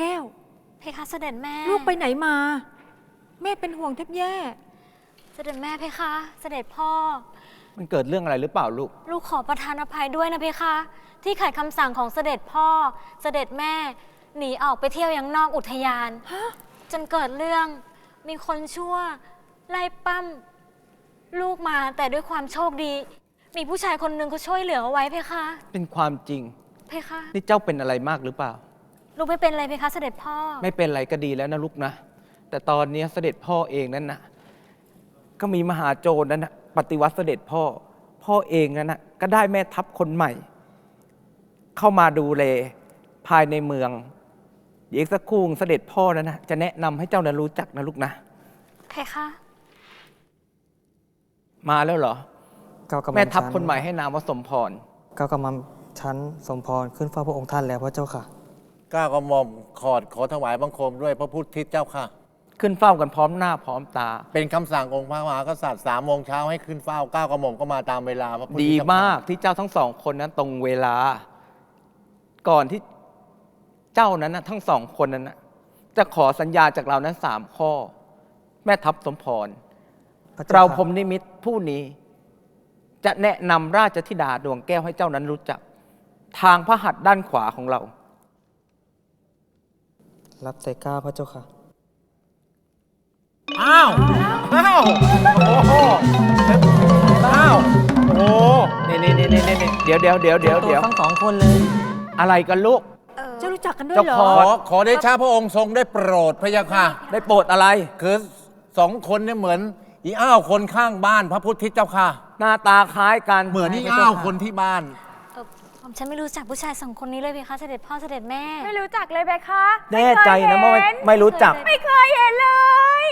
แก้ว เพคะเสด็จแม่ ลูกไปไหนมา แม่เป็นห่วงแทบแย่ เสด็จแม่เพคะ เสด็จพ่อ มันเกิดเรื่องอะไรหรือเปล่าลูก ลูกขอประทานอภัยด้วยนะเพคะ ที่ขัดคำสั่งของเสด็จพ่อ เสด็จแม่ หนีออกไปเที่ยวยังนอกอุทยาน ฮะ จนเกิดเรื่อง มีคนชั่ว ไล่ปั้ม ลูกมาแต่ด้วยความโชคดี มีผู้ชายคนหนึ่งเขาช่วยเหลือเอาไว้เพคะ เป็นความจริง เพคะ นี่เจ้าเป็นอะไรมากหรือเปล่า ลูกไม่เป็นไรเพคะเสด็จพ่อ ไม่เป็นไรก็ดีแล้วนะลูกนะ แต่ตอนเนี้ยเสด็จพ่อเองนั่นนะก็มีมหาโจรนั่นนะปฏิวัติเสด็จพ่อ พ่อเองนั่นนะก็ได้แม่ทัพคนใหม่ เข้ามาดูแลภายในเมืองเดี๋ยวอีกสักครู่เสด็จพ่อนั้นนะจะแนะนำให้เจ้านั้นรู้จักนะลูกนะ เพคะมาแล้วเหรอเก้ากระหม่อแม่ทัพชั้คนใหม่ให้นามว่าสมพรเก้ากระหม่อมชั้นสมพรขึ้นเฝ้าพระองค์ท่านแล้วพระเจ้าค่ะ ก้าวกระหม่อมขอดขอถวายบังคมด้วยพระพุทธทิศเจ้าค่ะ ขึ้นเฝ้ากันพร้อมหน้าพร้อมตา เป็นคำสั่งองค์พระมหากษัตริย์สามโมงเช้าให้ขึ้นเฝ้าก้าวกระหม่อมก็มาตามเวลาพระพุทธดีเจ้ค่ะมากที่เจ้าทั้งสองคนนั้นตรงเวลา ก่อนที่เจ้านั้นนะทั้งสองคนนั้นนะจะขอสัญญาจากเรานั้นสามข้อ แม่ทัพสมพรพระเจ้าเราค่ะพรหมนิมิตผู้นี้ จะแนะนำราชธิดาดวงแก้วให้เจ้านั้นรู้จัก ทางพระหัตถ์ด้านขวาของเรา รับใส่เก้าพระเจ้าค่ะ อ้าว อ้าว โอ้โห อ้าว โอ้นี่นี่นี่นี่นี่เดี๋ยวเดี๋ยวเดี๋ยวเดี๋ยวเดี๋ยวทั้งสองคนเลย อะไรกันลูกเออเจ้ารู้จักกันด้วยเจ้าเหรอขขอขอเดชะพระองค์ทรงได้โปรดพระยาค่ะ ได้โปรดอะไร คือสองคนเนี่ยเหมือนอีอ้าวคนข้างบ้านพระพุทธทิศเจ้าค่ะ หน้าตาคล้ายกันเหมือนอีอ้าวคนที่บ้านเออ ผมฉันไม่รู้จักผู้ชายสองคนนี้เลยเพคะเสด็จพ่อเสด็จแม่ ไม่รู้จักเลยเบคะแน่ใจนะว่าไม่ไม่รู้จัก ไม่เคยเห็นเลย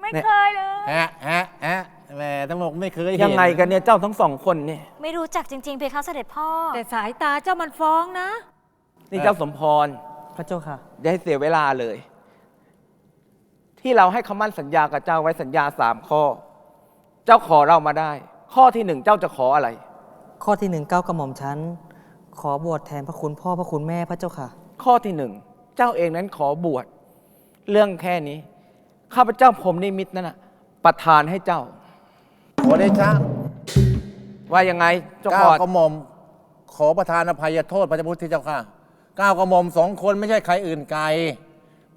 ไม่เคยเลยแฮะแฮะแฮะแหมทั้งหมดไม่เคยเห็นยังไงกันเนี่ยเจ้าทั้งสองคนเนี่ยไม่รู้จักจริง ๆ เพคะเสด็จพ่อ แต่สายตาเจ้ามันฟ้องนะ นี่เจ้าสมพรพระเจ้าค่ะอย่าให้เสียเวลาเลย ที่เราให้คำมั่นสัญญากับเจ้าไว้สัญญาสามข้อ เจ้าขอเรามาได้ ข้อที่หนึ่งเจ้าจะขออะไร ข้อที่หนึ่งเก้ากระหม่อมชั้น ขอบวชแทนพระคุณพ่อพระคุณแม่พระเจ้าค่ะ ข้อที่หนึ่งเจ้าเองนั้นขอบวชเรื่องแค่นี้ ข้าพเจ้าผมนิมิตนั่นนะประทานให้เจ้า ขอเดชะว่ายังไงเจ้าขก้าอวกระหม่อมขอประทานอภัยโทษพระพุทธเจ้าค่ะก้าวกระหม่อมสองคนไม่ใช่ใครอื่นไกล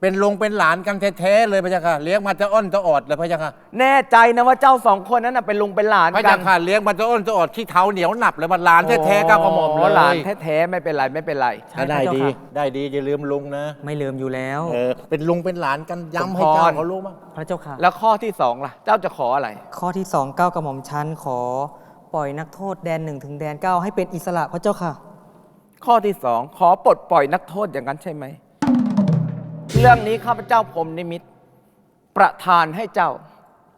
เป็นลุงเป็นหลานกันแท้ๆเลยพระเจ้าค่ะเลี้ยงมาจะอ้อนจะออดเลยพระเจ้าค่ะแน่ใจนะว่าเจ้าสองคนนั้นนะเป็นลุงเป็นหลานพระกัเจ้าค่ะเลี้ยงมาจะอ้อนจะออดขี้เท้าเหนียวหนับเลยมันหลานแท้ๆก้าวกระหม่อมเลยหลานแท้ๆไม่เป็นไรไม่เป็นไรใช่ได้พระเจ้าดี ค่ะ ได้ดีอย่าลืมลุงนะไม่ลืมอยู่แล้ว เออเป็นลุงเป็นหลานกันย้ำให้สมพรเจ้าเขารู้มั้งพระเจ้าค่ะ แล้วข้อที่สองล่ะ เจ้าจะขออะไร ข้อที่สองเก้ากระหม่อมชั้นขอ ปล่อยนักโทษแดนหนึ่งถึงแดนเก้าให้เป็นอิสระพระเจ้าค่ะ ข้อที่สองขอปลดปล่อยนักโทษอย่างนั้นใช่ไหม เรื่องนี้ข้าพเจ้าพรหมนิมิต ประทานให้เจ้า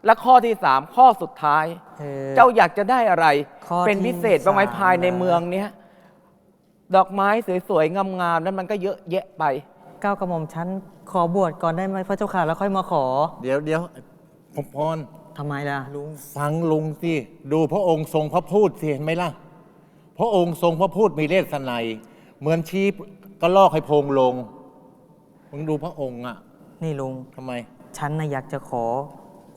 และข้อที่สามข้อสุดท้ายเออเจ้าอยากจะได้อะไร ข้อเป็นที่พิเศษบ้างไหมสาม ภายในนะเมืองเนี้ยดอกไม้สวยๆ งามๆ นั้นมันก็เยอะแยะไป เก้ากระหม่อมชั้นขอบวชก่อนได้ไหมพระเจ้าค่ะแล้วค่อยมาขอเดี๋ยวเดี๋ยวผมพรทำไมล่ะ ลุงฟังลุงสิดูพระองค์ทรงพระพูดสิเห็นไหมล่ะ พระองค์ทรงพระพูดมีเลสนัยเหมือนชี้ก็ลอกให้โพงลง มึงดูพระองค์อะนี่ลุง ทำไม ฉันน่ะอยากจะขอ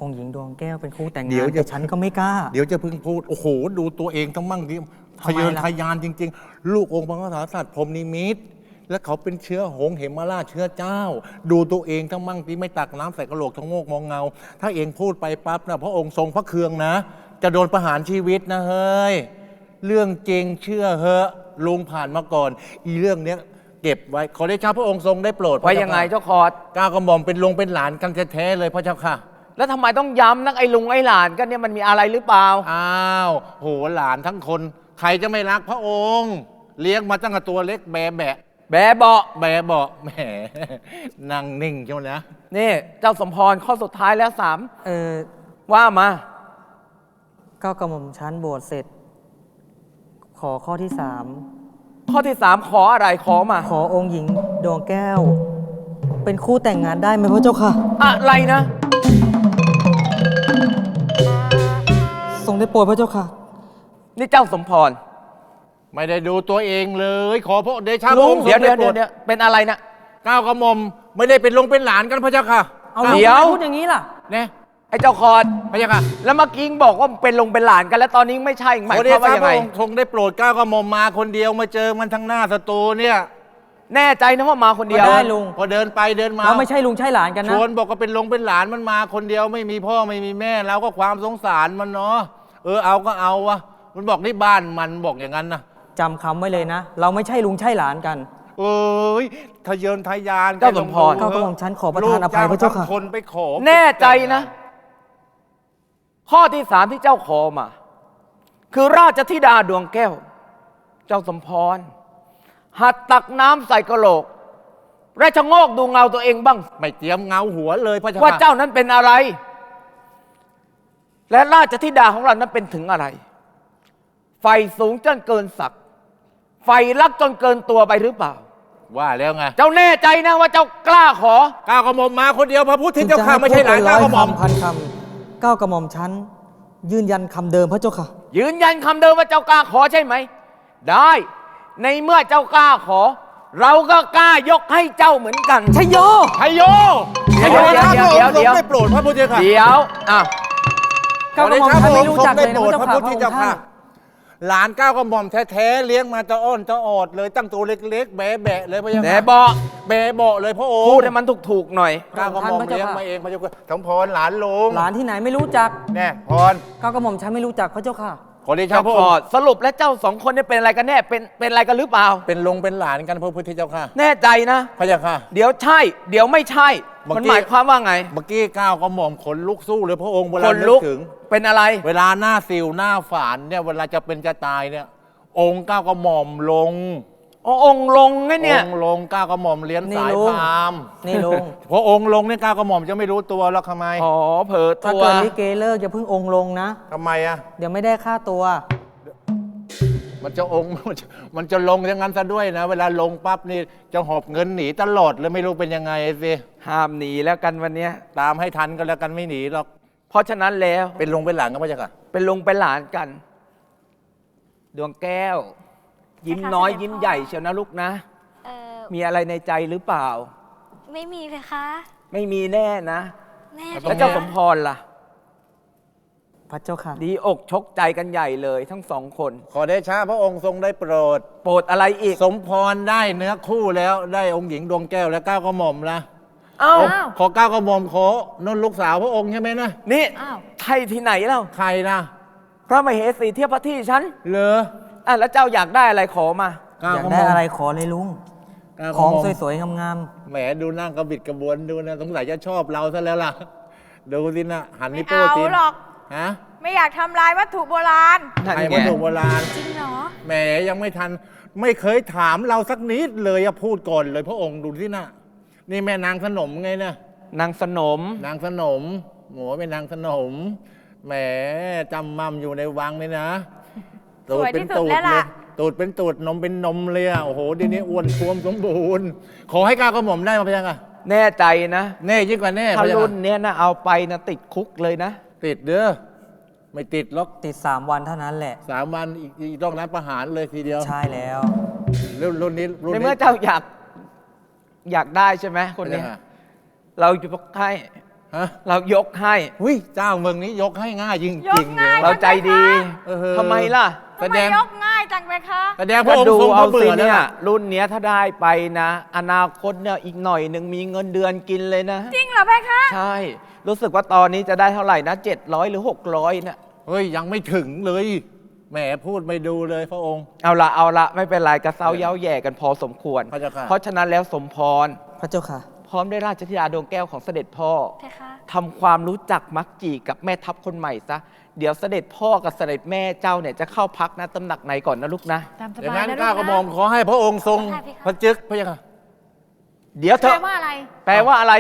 องค์หญิงดวงแก้วเป็นคู่แต่งเดี๋งายนวจะ แต่ฉันก็ไม่กล้า เดี๋ยวจะเพิ่งพูด โอ้โห ดูตัวเองต้องมั่งดิทำทะไมเยอล่ะทะยานจริง ๆ ลูกองค์พระมหากษัตริย์พรหมนิมิต และเขาเป็นเชื้อหงส์เหมราชเชื้อเจ้า ดูตัวเองทั้งมั่งที่ไม่ตักน้ำใส่กระโหลกทั้งโงกมองเงา ถ้าเองพูดไปปั๊บนะพระองค์ทรงพระเคืองนะ จะโดนประหารชีวิตนะเฮ้ย เรื่องจริงเชื่อเหอะลุงผ่านมาก่อน อีเรื่องเนี้ย เก็บไว้ขอได้ชาพระองค์ทรงได้โปรดพระว่าเจ้ยังไงค่ะเจ้าคอร์ดก้าวกระหม่อมเป็นลงเป็นหลานกันแท้ๆเลยพระเจ้าค่ะ แล้วทำไมต้องย้ำนักไอ้ลุงไอ้หลานกันเนี่ยมันมีอะไรหรือเปล่า อ้าวโหหลานทั้งคน ใครจะไม่รักพระองค์ เลี้ยงมาตั้งแต่ตัวเล็กแบะแบะแบะเบาะแบะเบาะแหมนั่งนิ่งเจ้านะนี่ เจ้าสมพรข้อสุดท้ายแล้วสามเออว่ามา เก้ากระหม่อมชั้นบวชเสร็จ ขอข้อที่สาม ข้อที่สามขออะไรขอมา ขอองค์หญิงดวงแก้ว เป็นคู่แต่งงานได้ไหมพระเจ้าค่ะ อะไรนะ ทรงได้โปรดพระเจ้าค่ะ นี่เจ้าสมพรไม่ได้ดูตัวเองเลย ขอพระเดชะพลุระงองค์ทรเดี๋ยวงเดี๋ยวไโปรเดี๋ยวเดี๋ยวเป็นอะไรนะ ก้าวกระหม่อมไม่ได้เป็นลงเป็นหลานกันพระเจ้าค่ะ เอาเดี๋ลูกยวทำไมพูดอย่างนี้ล่ะ เนี่ย ไอ้เจ้าคอนพระเจ้าค่ะแล้วเมื่อกี้บอกว่าเป็นลงเป็นหลานกัน แล้วตอนนี้ไม่ใช่หมายขอคเดวามว่าชะยังพไง ระองค์ทรงได้โปรดก้าวกระหม่อมมาคนเดียวมาเจอมันทั้งหน้าศัตรูเนี่ยแน่ใจนะว่ามาคนเดียวก็ได้ลุง พอเดินไปเดินมาเราไม่ใช่ลุงใช่หลานกันชนะ วนบอกว่าเป็นลงเป็นหลานมันมาคนเดียวไม่มีพ่อไม่มีแม่เราก็ความสงสารมันเนาะเออเอาก็เอาวะมันบอกนี่บ้านมันบอกอย่างนั้นนะจำคำไว้เลยนะ เราไม่ใช่ลุงใช่หลานกัน เอ้ยทะเยอนทะยานเจ้าสมพรแลงดูเก้ากระหม่อมชั้นขอประทานอภัยพระเจ้าค่ะ ลูกทั้งคนไปขอ แน่ใจนะ ข้อที่สามที่เจ้าขอมา คือราชธิดาดวงแก้ว เจ้าสมพร หัดตักน้ำใส่กระโหลก และชะโงกดูเงาตัวเองบ้าง ไม่เตรียมเงาหัวเลยพระเจ้าว่าค่ะเจ้านั้นเป็นอะไร และราชธิดาของเรานั้นเป็นถึงอะไร ไฟสูงจนเกินศักดิ์ไฟรักจนเกินตัวไปหรือเปล่า ว่าแล้วไงเจ้าแน่ใจนะว่าเจ้า กล้าขอ ก้าวกระหม่อมมาคนเดียวพระพุทธถึงเจ้าจะค่ะให้ไม่พูใช่ดหลาเป็นนก้าร้อวยกระหม่อมคำพันคำ เก้ากระหม่อมชั้น ยืนยันคำเดิมพระเจ้าค่ะ ยืนยันคำเดิมว่าเจ้ากล้าขอใช่ไหม ได้ ในเมื่อเจ้ากล้าขอ เราก็กล้ายกให้เจ้าเหมือนกัน ชโยชัยโยเดี๋ชัยยวโย เดี๋ยวนะพระองค์เดี๋ยว ทรงเดี๋ยวได้โปรดพระพุทธเจ้าค่ะ เดี๋ยวอะ เก้ากระหม่อมชั้นไม่รู้จักเลยนะพระเจ้าพระค่ะพุทธเจ้าค่ะ หลานก้าวกระหม่อมแท้ๆเลี้ยงมาจะอ้อนจะออดเลยตั้งตัวเล็กๆแบะๆเลยพระเจ้าแต่ค่ะบอกแบะเบาะเลยพระองค์พูดให้มันถูกๆหน่อย ก้าวกระหม่อมพระเจ้าเลี้ยงค่ะมาเองพระเจ้าค่ะสมพรหลานลุงหลานที่ไหนไม่รู้จักแน่พรเก้ากระหม่อมชั้นไม่รู้จักพระเจ้าค่ะ ขอเดชะเจ้าพระของอค์สรุปแล้วเจ้าสองคนเนี่ยเป็นอะไรกันแน่ เป็นเป็นอะไรกันหรือเปล่า เป็นลงเป็นหลานกันพระพุทธเจ้าค่ะ แน่ใจนะ พระเจ้าค่ะ เดี๋ยวใช่ เดี๋ยวไม่ใช่เมื่อกี้มันหมายความว่าไง เมื่อกี้ก้าวกระหม่อมขนลุกสู้เลยพระองค์เวคลานนึลุกถึง เป็นอะไร เวลาหน้าสิวหน้าฝานเนี่ยเวลาจะเป็นจะตายเนี่ย องค์ก้าวกระหม่อมลง อ๋อองค์ลงไงเนี่ย องค์ลงก้าวกระหม่อมเลี้ยนนี่สายลุง พราหมณ์นี่ลุง พอองค์ลงเนี่ยก้าวกระหม่อมจะไม่รู้ตัวแล้วทำไมอ๋อเผลอถ้าตัวเกิดลิเกเลิกอย่าเพิ่งองค์ลงนะ ทำไมอะ เดี๋ยวไม่ได้ค่าตัว มันจะองค์ มันจะมันจะลงอย่างนั้นซะด้วยนะ เวลาลงปั๊บนี่จะหอบเงินหนีตลอดเลยไม่รู้เป็นยังไงสิห้ามหนีแล้วกันวันเนี้ย ตามให้ทันก็แล้วกันไม่หนีหรอกเพราะฉะนั้นแล้วเป็นลงเป็นหลังก็ไม่ใช่ค่ะเป็นลุงเป็นหลานกัน ดวงแก้ว ยิ้มใช่ค่ะน้อยเสด็จยิ้มพ่อใหญ่เชียวนะลูกนะ เออมีอะไรในใจหรือเปล่า ไม่มีเพคะ ไม่มีแน่นะแน่แล้วเจ้าสมพรล่ะ พระเจ้าค่ะ ดีอกชกใจกันใหญ่เลยทั้งสองคน ขอได้ช้าพระองค์ทรงได้โปรด โปรดอะไรอีก สมพรได้เนื้อคู่แล้วได้องค์หญิงดวงแก้วและก้าวกระหม่อมละเอ้าอ้าวขอก้าวกระหม่อมขอนนลูกสาวพระองค์ใช่ไหมนะนี่อ้าว ใช่ที่ไหนเล่า ใครนะพระมเหสีเทียบพระที่ฉัน เหรอ อะแล้วเจ้าอยากได้อะไรขอมา ก้าวอยากกระหได้ม่อมอะไรขอเลยลุง ก้าวกขระองหม่อมสวยๆงามแหมดูนั่งกระบิดกระบวนดูนะสงสัยจะชอบเราซะแล้วล่ะ ดูสินะหันไม่นิ้วโป้เอาตีนหรอก ฮะไม่อยากทำลายวัตถุโบราณ นั่นไอ้ไงวัตถุโบราณ จริงเหรอ แหมยังไม่ทันไม่เคยถามเราสักนิดเลยอะพูดก่อนเลยพระองค์ดูสินะนี่แม่นางขนมไงนะนางสนม นางขนมโหเป็นนางขนมแหมจำมั่มอยู่ในวังเลยนะ สวยที่สุดตูดแล้วเลล่ะยตูดเป็นตูดนมเป็นนมเลยอะโอ้โหเดียวนี้อ้วนท้วมสมบูรณ์ ขอให้ก้าวกระหม่อมได้มาเพียงอะแน่ใจนะแน่ยิ่งกว่าแน่ถ้าพะยะรุ่นเนี้ยนะเอาไปนะติดคุกเลยนะ ติดเด้อไม่ติดหรอกๆติด 3 วันเท่านั้นแหละ สามวันอีกอีกต้องรับประหารเลยทีเดียวใช่แล้ว รุ่นรุ่นนี้รุ่นในนี้เมื่อเจ้าอยาก อยากได้ใช่ไหมคนเนี้ยพะยะเรายกให้ ฮะเรายกให้ หุ้ยเจ้าเมืองนี้ยกให้ง่ายจริงยจกริงง่ายเราใจดีเออ ทำไมล่ะ แสทำไมดง ยกง่ายจังไปคะ แสดงพระองค์ดูทรงพเอาระเบื่สิอแล้วเนี่ยล่ะ รุ่นเนี้ยถ้าได้ไปนะ อนาคตเนี่ยอีกหน่อยหนึ่งมีเงินเดือนกินเลยนะ จริงเหรอเพคะ ใช่ รู้สึกว่าตอนนี้จะได้เท่าไหร่นะ 700 หรือ 600นะเฮ้ยยังไม่ถึงเลยแหมพูดไม่ดูเลยพระองค์ เอาละเอาละไม่เป็นไรกระเซ้าเย้าแย่กันพอสมควร พระเจ้าค่ะ เพราะฉะนั้นแล้วสมพร พระเจ้าค่ะ พร้อมด้วยราชธิดาดวงแก้วของเสด็จพ่อ เพคะ ทำความรู้จักมักจีกับแม่ทัพคนใหม่ซะ เดี๋ยวเสด็จพ่อกับเสด็จแม่เจ้าเนี่ยจะเข้าพักนะตำหนักไหนก่อนนะลูกนะ ตามสอย่างบายนั้นนะก้าวกลูระกหม่อมนะขอให้พระองค์ทรงได้พี่คะพระจึกพระเจ้าค่ะเดี๋ยวเถแปลอะว่าอะไร แปลว่าอะไร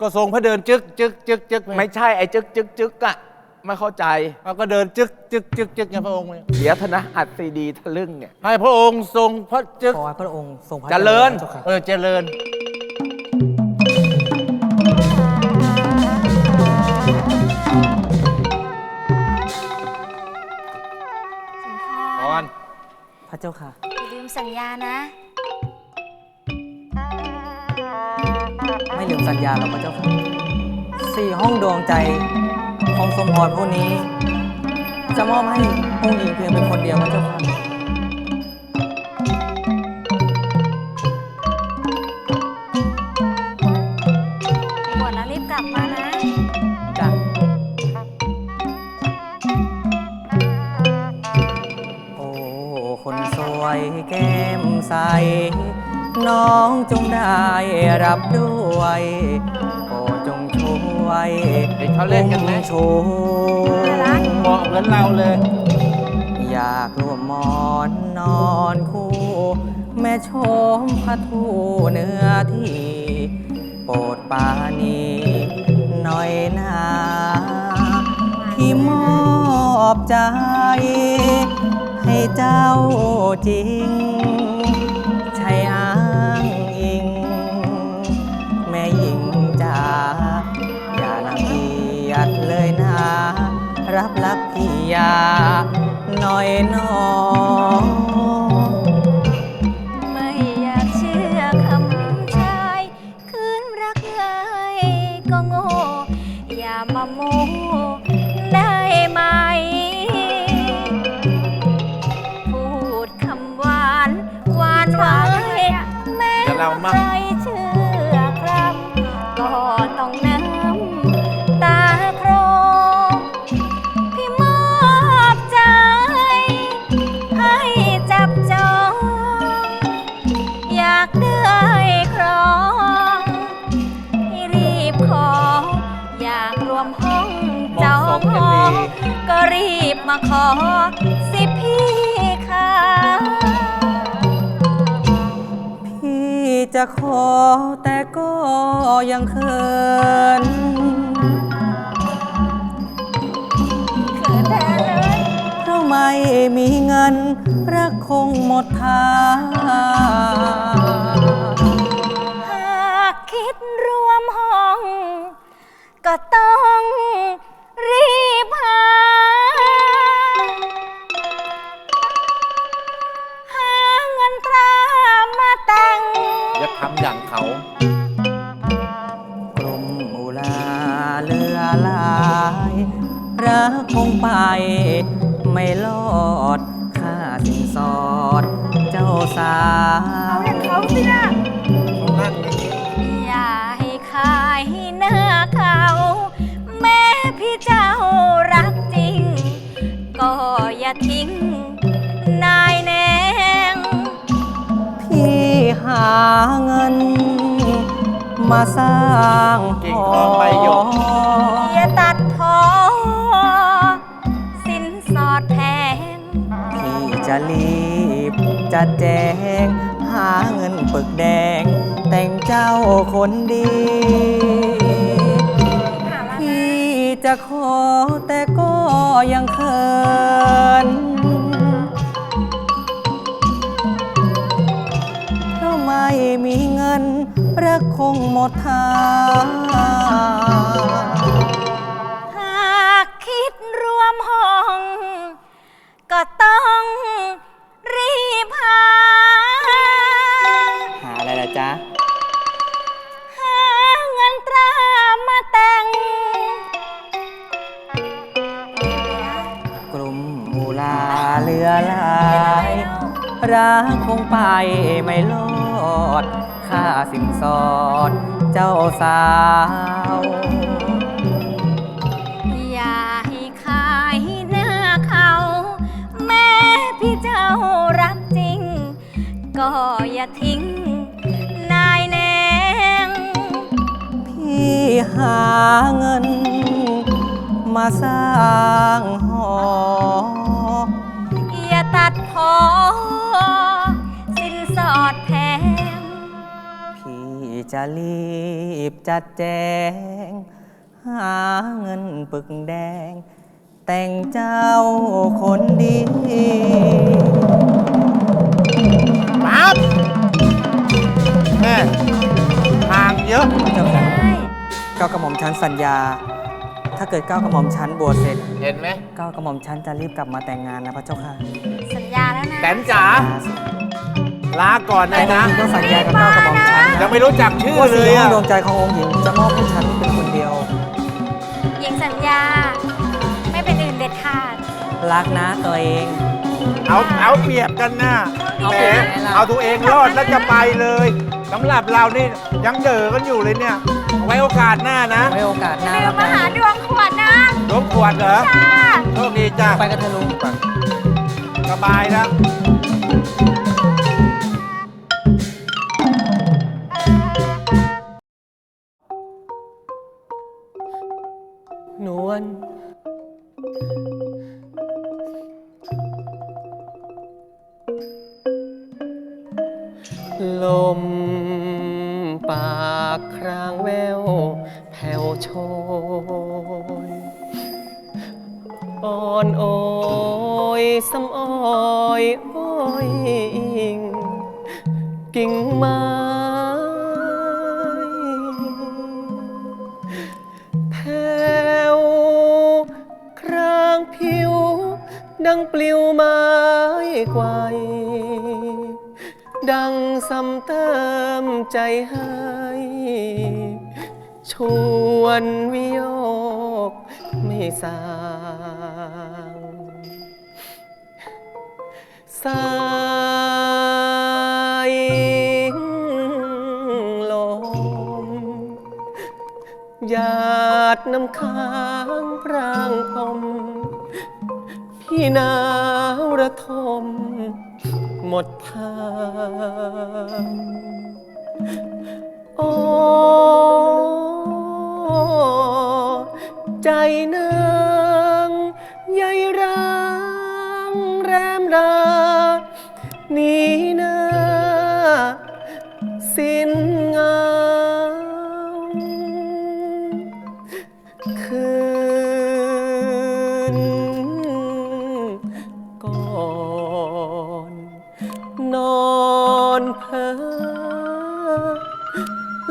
ก็ทรงพระเดินจึกจึกจึกจึกปไม่ใช่ไอ้จึกจึกจึกอะไม่เข้าใจ เอาก็เดินจึกจึกจึกจึกไงพระองค์เดี๋ยวเถอะนะอัดซีดีทะลึ่งเนี่ย ให้พระองค์ทรงพระจึกขอให้พระองค์ทรงพระเจริญพะเจ้าค่ะ เออเจริญ เจ้าค่ะ อย่าลืมสัญญานะ ไม่ลืมสัญญาหรอกพระเจ้าค่ะสี่ห้องดวงใจของสมพรผู้นี้ จะมอบให้องค์หญิงเพียงเป็นคนเดียวพระเจ้าค่ะบวชแล้วรีบกลับมานะ จ้ะโอ้คนส วยแก้มใส น้องจงได้รับด้วยโปรดจงช่วยเด็กเขาเล่นกันไหมชูเหมาะเหมือนเราเลย อยากร่วมหมอนนอนคู่ แม่ชมพระทูเนื้อที่ โปรดปรานีหน่อยนาพี่มอบใจ ให้เจ้าจริง ใช่อ้างอิง แม่หญิงจ๋าอย่าลังเกียจเลยนะ รับรักพี่ยาหน่อยน้อย จะขอแต่ก็ยังเขินเขินแทนเลยเพราะไม่มีเงินรักคงหมดทางหากคิดรวมห้อง ก็ต้องรีบ คงไป ไม่รอดค่าสินสอด เจ้าสาว เขาสินะเขานั่งอย่างนี้อย่าให้ขายหน้าเขา แม้พี่เจ้ารักจริง ก็อย่าทิ้ง นายแนง พี่หาเงิน มาสร้างเก่งทองใบหยก หอ จะรีบจะแจง หาเงินปึกแดง แต่งเจ้าคนดี พี่จะขอแต่ก็ยังเขินเพราะไม่มีเงินรักคงหมดทาง ต้องรีบหา หาอะไรล่ะจ๊ะ หาเงินตรามาแต่ง กลุ่มมูลาเรือลายรักคงไปไม่รอด ค่าสินสอด เจ้าสาว ก็อย่าทิ้ง นายแนง พี่หาเงิน มาสร้างหอ อย่าตัดพอ สินสอดแพง พี่จะรีบจัดแจง หาเงินปึกแดง แต่งเจ้าคนดี ปั๊บแม่ทางเยอะ เจ้าค่ะใช่เก้ากระหม่อมชั้นสัญญา ถ้าเกิดเก้ากระหม่อมชั้นบวชเสร็จเห็นไหมเก้ากระหม่อมชั้นจะรีบกลับมาแต่งงานนะพระเจ้าค่ะสัญญาแล้วนะ แตนจ๋าสลาก่อนนะแต่นะองค์หญิงต้องสัญญากับเจ้ากระหม่อมฉันยังไม่รู้จักชื่อว่าเลสียห้องอะดวงใจขององค์หญิงจะมอบให้ฉันเป็นคนเดียว หญิงสัญญา ไม่เป็นอื่นเด็ดขาด รักนะตัวเอง เอาเอาเปรียบกันนะเอาแหเปรีมยบยังไงล่ะเอาตัวเองรอดแล้วจะไปเลยสำหรับเรานี่ยังเด๋อกันอยู่เลยเนี่ยไว้โอกาสหน้านะไว้โอกาสหน้าลืแล้มวมากันหาดวงขวดนะรบกวนเหรอจ้า โชคดีจ้ะไปกันเถอะลุง สบายนะ ลมปากครางแวว แผ่วโชยอ่อนโอยสำอ้อยโอ้ยอิงกิ่งไม้ ซ้ำเติมใจให้ ชวนวิโยกไม่สางสายลมหยาดน้ำค้างพรางพมพี่นาวระทม มดทางโอ้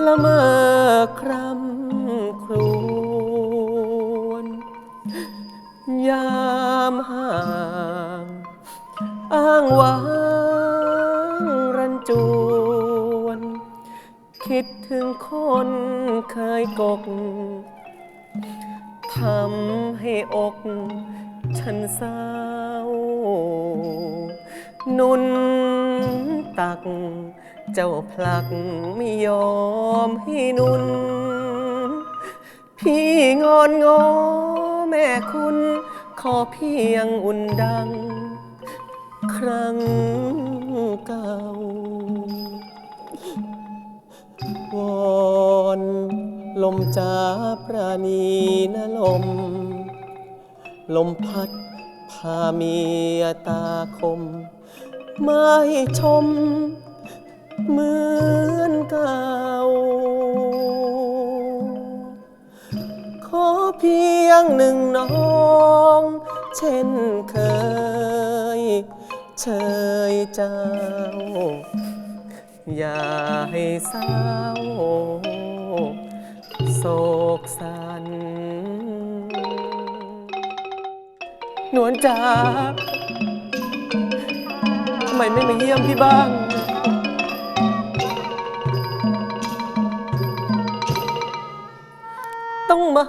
ละเมอครำครวญยามห่างอ้างว้างรันจวน คิดถึงคนเคยกกทำให้อกฉันเศร้า นุนตัก เจ้าพลักไม่ยอมให้นุน พี่งอนงอแม่คุณ ขอเพียงอุ่นดัง ครั้งเก่าวอนลมจ้าปราณีนะลม ลมพัดพาเมียตาคม ไม่ชม เหมือนเก่า ขอเพียงหนึ่งน้อง เช่นเคย เชยเจ้า อย่าให้เศร้า โศกสัน นวลจ๋าทำไมไม่มาเยี่ยมพี่บ้าง มา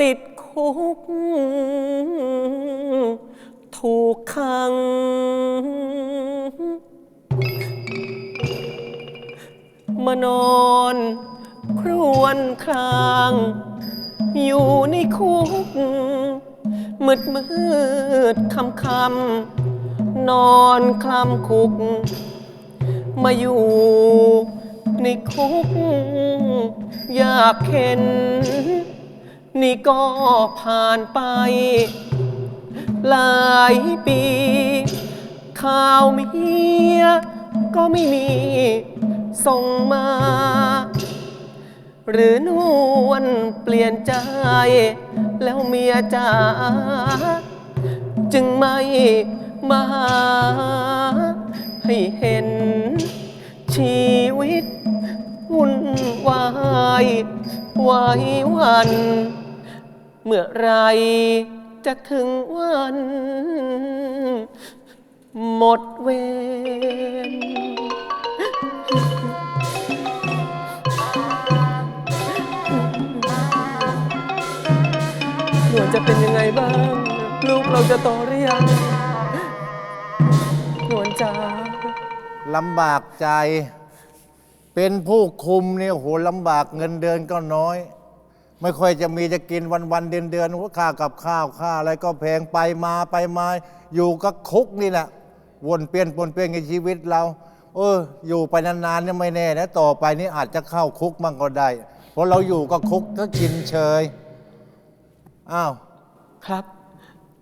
ติดคุก ถูกขัง มานอน ครวนคลาง อยู่ในคุก มืดมืดคำคำนอนคลำคุก มาอยู่ในคุก ยากเห็น นี่ก็ผ่านไป หลายปี ข่าวเมียก็ไม่มีส่งมา หรือนวลเปลี่ยนใจ แล้วเมียจ๋าจึงไม่มาให้เห็นชีวิต วายไว้วัน เมื่อไรจะถึงวัน หมดเวรหนวจะเป็นยังไงบ้าง ลูกเราจะโตหรือยังหนวลจ๋าลำบากใจ เป็นผู้คุมเนี่ยโหลำบากเงินเดือนก็น้อย ไม่ค่อยจะมีจะกินวันวันๆเดือนเดือนๆว่าค่ากับข้าวค่าอะไรก็แพงไปมาไปมาอยู่ก็คุกนี่แหละวนเปลี่ยนปนเปลี่ยนในชีวิตเรา เออ อยู่ไปนานๆเนี่ยไม่แน่นะต่อไปนี่อาจจะเข้าคุกมั่งก็ได้ เพราะเราอยู่ก็คุกก็กินเชยอ้าวครับ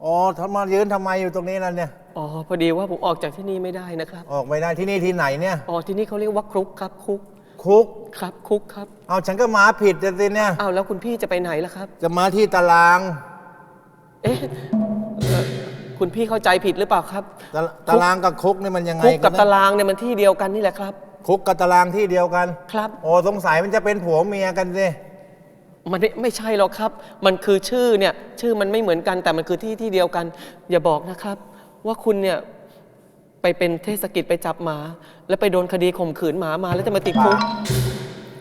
อ๋อทำมายืนทำไมอยู่ตรงนี้นั่นเนี่ย อ๋อพอดีว่าผมออกจากที่นี่ไม่ได้นะครับออกไม่ได้ที่นี่ที่ไหนเนี่ยอ๋อที่นี่เขาเรียกว่าคุกครับคุกคุกครับคุกครับเอาฉันก็มาผิดจะสิเนี่ยอ้าวแล้วคุณพี่จะไปไหนล่ะครับ จะมาที่ตาราง เอ๊ะเอ่อคุณพี่เข้าใจผิดหรือเปล่าครับตาตารางกับคุกนี่มันยังไงคุกกับนนะตารางเนี่ยมันที่เดียวกันนี่แหละครับ คุกกับตารางที่เดียวกัน ครับ โอ้สงสัยมันจะเป็นผัวเมียกันสิมันไม่ไม่ใช่หรอกครับ มันคือชื่อเนี่ยชื่อมันไม่เหมือนกันแต่มันคือที่ที่เดียวกัน อย่าบอกนะครับ ว่าคุณเนี่ยไปเป็นเทศกิจไปจับหมา แล้วไปโดนคดีข่มขืนหมามาแล้วจะมาติดคุก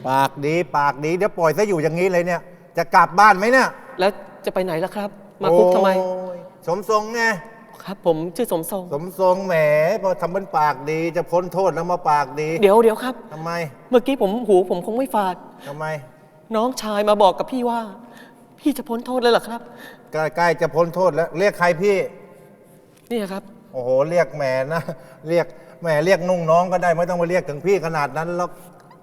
ปากดีปากดีเดี๋ยวปล่อยซะอยู่อย่างนี้เลยเนี่ย จะกลับบ้านไหมเนี่ยแล้วจะไปไหนล่ะครับ มาคุกทำไมโอ้ยสมทรงไงครับ ผมชื่อสมทรง สมทรงแหมพอทำเป็นปากดีจะพ้นโทษแล้วมาปากดีเดี๋ยวเดี๋ยวครับ ทำไมเมื่อกี้ผมหูผมคงไม่ฝาด ทำไมน้องชายมาบอกกับพี่ว่า พี่จะพ้นโทษเลยเหรอครับ ใกล้ๆจะพ้นโทษแล้ว เรียกใครพี่ นี่ครับ โอ้โหเรียกแหมนะ เรียกแหมเรียกนุ่งน้องก็ได้ไม่ต้องมาเรียกถึงพี่ขนาดนั้นหรอก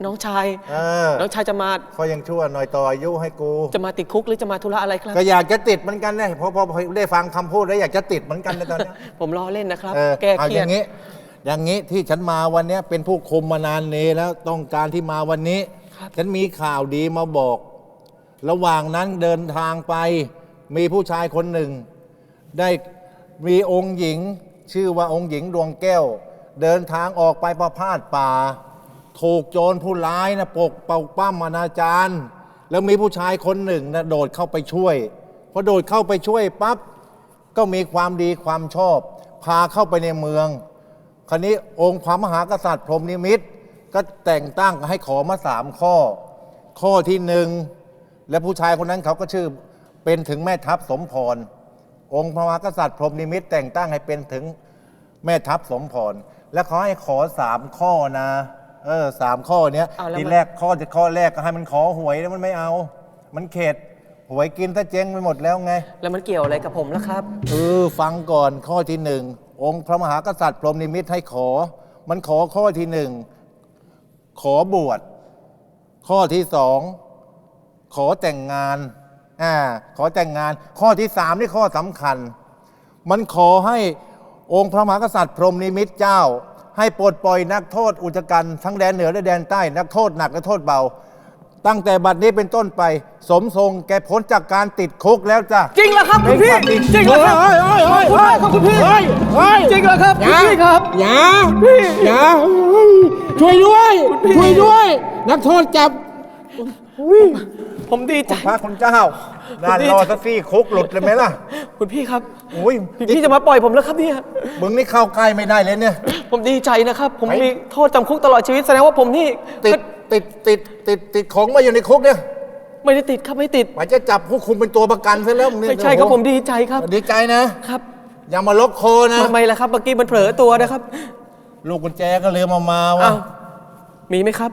น้องชาย เออน้องชายจะมาเขายังชั่วหน่อยต่ออายุให้กู จะมาติดคุกหรือจะมาธุระอะไรครับ ก็อยากจะติดเหมือนกันนะเพราะพอพอได้ฟังคำพูดแล้วอยากจะติดเหมือนกันในตอนเนี้ย ผมล้อเล่นนะครับ เออแก้เอาเครีอยดย่างนี้ อย่างนี้ที่ฉันมาวันเนี้ยเป็นผู้คุมมานานเนแล้วต้องการที่มาวันนี้ ครับ ฉันมีข่าวดีมาบอก ระหว่างนั้นเดินทางไป มีผู้ชายคนหนึ่ง ได้ มีองค์หญิง ชื่อว่าองค์หญิงดวงแก้ว เดินทางออกไปประพาสป่า ถูกโจรผู้ร้ายนะปกเป่าปั้มอนาจารแล้วมีผู้ชายคนหนึ่งนะโดดเข้าไปช่วยพอโดดเข้าไปช่วยปั๊บก็มีความดีความชอบ พาเข้าไปในเมือง คราวนี้องค์พระมหากษัตริย์พรหมนิมิตร ก็แต่งตั้งให้ขอมาสามข้อ ข้อที่หนึ่งและผู้ชายคนนั้นเขาก็ชื่อเป็นถึงแม่ทัพสมพร องค์พระมหากษัตริย์พรหมนิมิตรแต่งตั้งให้เป็นถึงแม่ทัพสมพร และเขาให้ขอสามข้อนะ เออสามข้อเนี้ยเอาแล้วทีมัน แรกข้อที่ข้อแรกก็ให้มันขอหวยแล้วมันไม่เอา มันเข็ดหวยกินถ้าเจ๊งไปหมดแล้วไง แล้วมันเกี่ยวอะไรกับผมล่ะครับ เออฟังก่อนข้อที่หนึ่งองค์พระมหากษัตริย์พรหมนิมิตรให้ขอ มันขอข้อที่หนึ่งขอบวชข้อที่สองขอแต่งงาน อ่าขอแต่งงานข้อที่สามนี่ข้อสำคัญ มันขอให้องค์พระมหากษัตริย์พรหมนิมิตรเจ้า ให้ปลดปล่อยนักโทษอุจจกรรมทั้งแดนเหนือและแดนใต้นักโทษหนักและโทษเบา ตั้งแต่บัดนี้เป็นต้นไปสมทรงแกพ้นจากการติดคุกแล้วจ้ะ จริงเหรอครับคุณพี่เป็นความจริง จริงเหรอครับเฮ้ยเฮ้ยเฮ้ยเฮ้ยขอบคุณพี่เฮ้ยเฮ้ยจริงเหรอครับอย่าคุณพี่ครับ อย่าอย่าช่วยด้วย ช่วยด้วย นักโทษจับ ผมดีใจ พระคุณเจ้า ด้านรอสักซี่คุกหลุดเลยไหมล่ะ คุณพี่ครับโอ้ยพี่พี่จะมาปล่อยผมแล้วครับเนี่ยมึงนี่เข้าใกล้ไม่ได้เลยเนี่ย ผมดีใจนะครับ ผมไปมีโทษจำคุกตลอดชีวิตแสดงว่าผมนี่ติดก็ติด ติด ติด ติดของมาอยู่ในคุกเนี่ยไม่ได้ติดครับไม่ติดหมายจะจับผู้คุมเป็นตัวประกันซะแล้วมึงเนี่ยไม่ใช่ครับโอ้ผโหมดีใจครับดีใจนะ ครับอย่ามาลบโคนะ ทำไมล่ะครับเมื่อกี้มันเผลอตัวนะครับลูกกุญแจก็ลืมเอามาอ้าววะมีไหมครับ